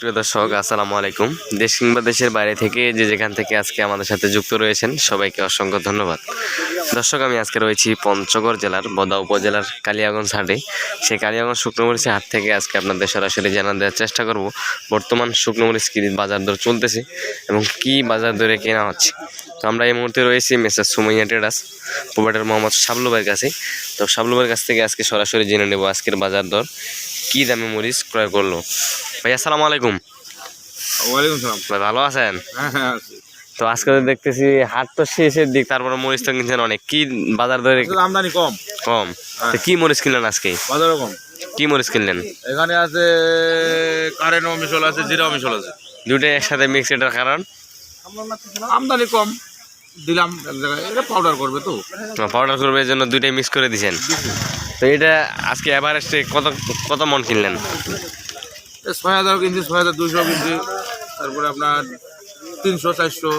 প্রিয় দর্শক, আসসালামু আলাইকুম। দেশ কিংবা দেশের বাইরে থেকে যে যেখান থেকে আজকে আমাদের সাথে যুক্ত রয়েছেন, সবাইকে অসংখ্য ধন্যবাদ। দর্শক, আমি আজকে রয়েছি পঞ্চগড় জেলার বদা উপজেলার কালিয়াগঞ্জ হাটে। সেই কালিয়াগঞ্জ শুকনোমরিচি হাট থেকে আজকে আপনাদের সরাসরি জানা দেওয়ার চেষ্টা করব। বর্তমান শুকনোমরিচ কী বাজার দর চলতেছে এবং কি বাজার দরে কেনা হচ্ছে? তো আমরা এই মুহূর্তে রয়েছি messrs Sumaiya traders, provider Mohammad Shablu ভাইয়ের কাছে। তো শাবলু ভাইয়ের কাছ থেকে আজকে সরাসরি জেনে নেব আজকের বাজার দর, কী দামে মরিচ ক্রয় করল? ভাই আসসালামু আলাইকুম। ওয়ালাইকুম সালাম। ভাই ভালো আছেন? হ্যাঁ হ্যাঁ তো আজকে তো দেখতেছি হাট তো শেষের দিক তারপরে মরিচ তো কিনছেন অনেক। কি বাজার দরে আমদানি কম। কম? তো কি মরিচ কিনলেন আজকে? বাজারও কম। কি মরিচ কিনলেন? এখানে আছে কারেন্ট মিশল আছে জিরা মিশল আছে। দুটোই একসাথে মিক্স এটার কারণ? আমদানি কম। দিলাম এটা পাউডার করবে তো। পাউডার করবে এই জন্য দুইটাই মিক্স করে দিছেন। তো এটা আজকে এভারেস্টে কত কত মন কিনলেন? ছয় হাজার কিনছি ছয় হাজার দুশো কিনছি তারপরে আপনার তিনশো চারশো।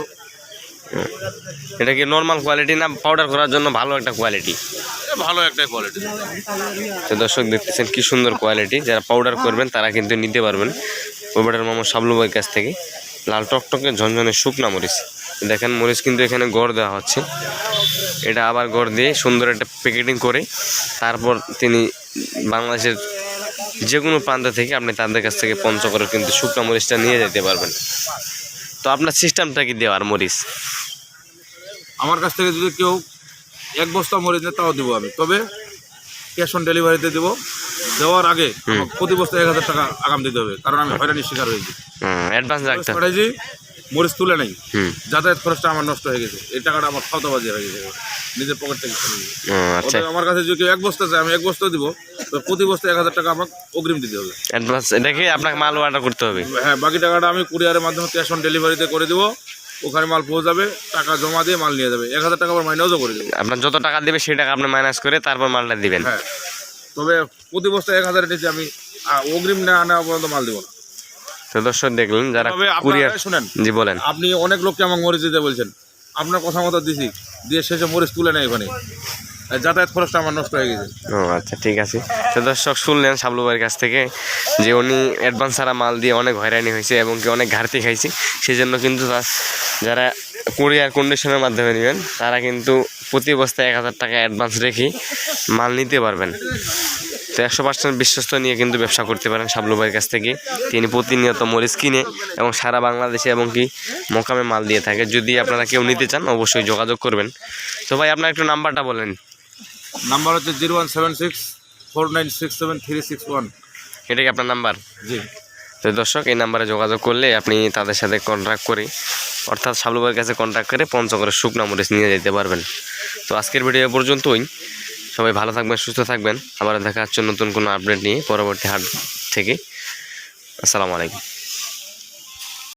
এটা কি নর্মাল কোয়ালিটি না পাউডার করার জন্য ভালো একটা কোয়ালিটি ভালো একটা কোয়ালিটি তো দর্শক দেখতেছেন কি সুন্দর কোয়ালিটি যারা পাউডার করবেন তারা কিন্তু নিতে পারবেন। ওবেটার মামা সাবলু ভাইয়ের কাছ থেকে লাল টকটকে ঝনঝনে শুকনা মরিচ। দেখেন মরিচ কিন্তু এখানে গড় দেওয়া হচ্ছে। এটা আবার গড় দিয়ে সুন্দর একটা প্যাকেটিং করে তারপর তিনি বাংলাদেশের যে কোনো প্রান্ত থেকে আপনি তাদের কাছ থেকে পঞ্চগড়ের কিন্তু শুকনো মরিচটা নিয়ে যেতে পারবেন। তো আপনার সিস্টেমটা কি দেওয়ার মরিচ? আমার কাছ থেকে যদি কেউ এক বস্তা মরিচ নেয় তাও দেবো আমি। তবে ক্যাশ অন ডেলিভারিতে দেবো। দেওয়ার আগে প্রতি বস্তা এক হাজার টাকা আগাম দিতে হবে কারণ আমি হয়রানির শিকার হয়েছি। অ্যাডভান্স রাখতে পাঠাইছি মরিচ তুলে নেই। যাতায়াত খরচটা আমার নষ্ট হয়ে গেছে। এই টাকাটা আমার খাওয়াবাজি হয়ে গেছে। নিজের পকেট থেকে আচ্ছা। আমার কাছে যদি কেউ এক বস্তা চায় আমি এক বস্তা দিব। তো প্রতি বস্তা এক হাজার টাকা আমাকে অগ্রিম দিতে হবে। অ্যাডভান্স এটাকে আপনাকে মাল অর্ডার করতে হবে? হ্যাঁ বাকি টাকাটা আমি কুরিয়ারের মাধ্যমে ক্যাশ অন ডেলিভারিতে করে দিব। ওখানে মাল পৌঁছে যাবে টাকা জমা দিয়ে মাল নিয়ে যাবে। এক হাজার টাকা আবার মাইনাসও করে দেবো। আপনার যত টাকা দেবে সেই টাকা আপনি মাইনাস করে তারপর মালটা দিবেন। হ্যাঁ তবে প্রতি বস্তা এক হাজারের নিচে আমি অগ্রিম না নেওয়া পর্যন্ত মাল দেবো না। তো দর্শক দেখলেন যারা কুরিয়ার শুনেন। জি বলেন। আপনি অনেক লোককে আমাকে মরিচ দিতে বলছেন। আপনার কথা মতো দিছি দিয়ে শেষে মরিচ তুলে নেয় ওখানে যাতায়াত খরচটা আমার নষ্ট হয়ে গেছে। ও আচ্ছা ঠিক আছে। তো দর্শক, শুনলেন শাবলু ভাইয়ের কাছ থেকে যে উনি অ্যাডভান্স ছাড়া মাল দিয়ে অনেক হয়রানি হয়েছে এবং কি অনেক ঘাটতি খাইছে। সেই জন্য কিন্তু যারা কুরিয়ার কন্ডিশনের মাধ্যমে নেবেন, তারা কিন্তু প্রতি বস্তায় এক হাজার টাকা অ্যাডভান্স রেখে মাল নিতে পারবেন। তো একশো পার্সেন্ট বিশ্বস্ত নিয়ে কিন্তু ব্যবসা করতে পারেন শাবলু ভাইয়ের কাছ থেকে। তিনি প্রতিনিয়ত মরিচ কিনে এবং সারা বাংলাদেশে এবং কি মোকামে মাল দিয়ে থাকে। যদি আপনারা কেউ নিতে চান, অবশ্যই যোগাযোগ করবেন। তো ভাই, আপনার একটু নাম্বারটা বলেন। নাম্বার হচ্ছে zero one seven six four nine six seven three six one. এটা কি আপনার নাম্বার? জি। তো দর্শক এই নাম্বারে যোগাযোগ করলে আপনি তাদের সাথে কন্ট্যাক্ট করে অর্থাৎ সাবলুবার কাছে কন্ট্যাক্ট করে পঞ্চগড়ের শুকনা মরিচ নিয়ে যেতে পারবেন। তো আজকের ভিডিও পর্যন্তই। সবাই ভালো থাকবেন সুস্থ থাকবেন। আবার দেখা হচ্ছে নতুন কোনো আপডেট নিয়ে পরবর্তী হাট থেকে। আসসালামু আলাইকুম।